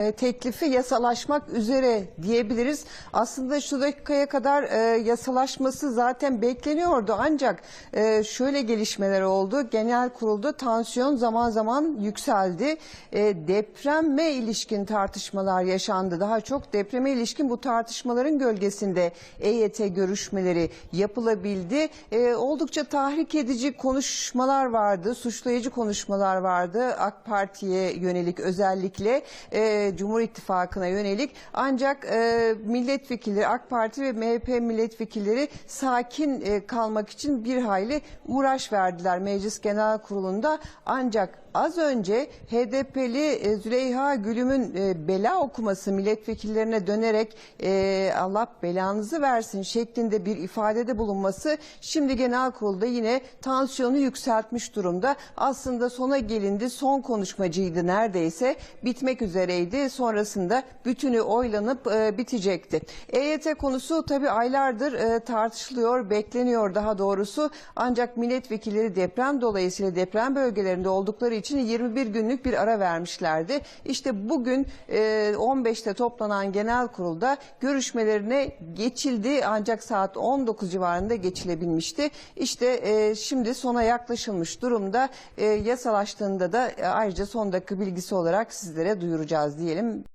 E, teklifi yasalaşmak üzere diyebiliriz. Aslında şu dakikaya kadar e, yasalaşması zaten bekleniyordu ancak e, şöyle gelişmeler oldu. Genel kurulda tansiyon zaman zaman yükseldi. E, depreme ilişkin tartışmalar yaşandı. Daha çok depreme ilişkin bu tartışmaların gölgesinde EYT görüşmeleri yapılabildi. E, oldukça tahrik edici konuşmalar vardı, suçlayıcı konuşmalar vardı AK Parti'ye yönelik özellikle. E, Cumhur İttifakı'na yönelik. Ancak e, milletvekilleri AK Parti ve MHP milletvekilleri sakin e, kalmak için bir hayli uğraş verdiler Meclis Genel Kurulu'nda. Ancak az önce HDP'li e, Züleyha Gülüm'ün e, bela okuması milletvekillerine dönerek e, Allah belanızı versin şeklinde bir ifadede bulunması şimdi genel kurulda yine tansiyonu yükseltmiş durumda. Aslında sona gelindi son konuşmacıydı neredeyse bitmek üzereydi sonrasında bütünü oylanıp bitecekti. EYT konusu tabi aylardır tartışılıyor bekleniyor daha doğrusu ancak milletvekilleri deprem dolayısıyla deprem bölgelerinde oldukları için 21 günlük bir ara vermişlerdi. İşte bugün e, 15'te toplanan genel kurulda görüşmelerine geçildi ancak saat 19 civarında geçilebilmişti. İşte e, şimdi sona yaklaşılmış durumda e, yasalaştığında da e, ayrıca son dakika bilgisi olarak sizlere duyuracağız diyelim.